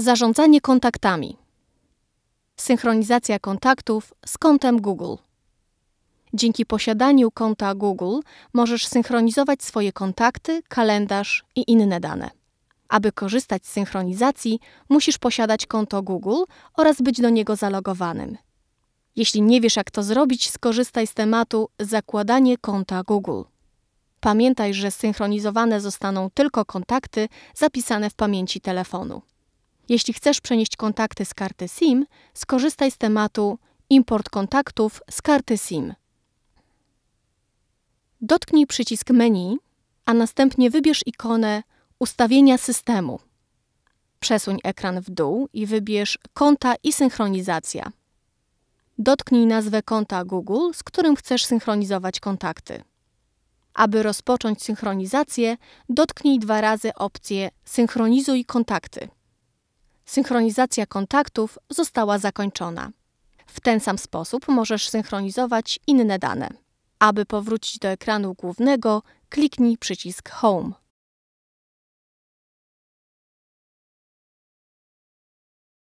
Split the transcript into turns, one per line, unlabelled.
Zarządzanie kontaktami. Synchronizacja kontaktów z kontem Google. Dzięki posiadaniu konta Google możesz synchronizować swoje kontakty, kalendarz i inne dane. Aby korzystać z synchronizacji, musisz posiadać konto Google oraz być do niego zalogowanym. Jeśli nie wiesz, jak to zrobić, skorzystaj z tematu Zakładanie konta Google. Pamiętaj, że synchronizowane zostaną tylko kontakty zapisane w pamięci telefonu. Jeśli chcesz przenieść kontakty z karty SIM, skorzystaj z tematu Import kontaktów z karty SIM. Dotknij przycisk menu, a następnie wybierz ikonę Ustawienia systemu. Przesuń ekran w dół i wybierz Konta i synchronizacja. Dotknij nazwę konta Google, z którym chcesz synchronizować kontakty. Aby rozpocząć synchronizację, dotknij dwa razy opcję Synchronizuj kontakty. Synchronizacja kontaktów została zakończona. W ten sam sposób możesz synchronizować inne dane. Aby powrócić do ekranu głównego, kliknij przycisk Home.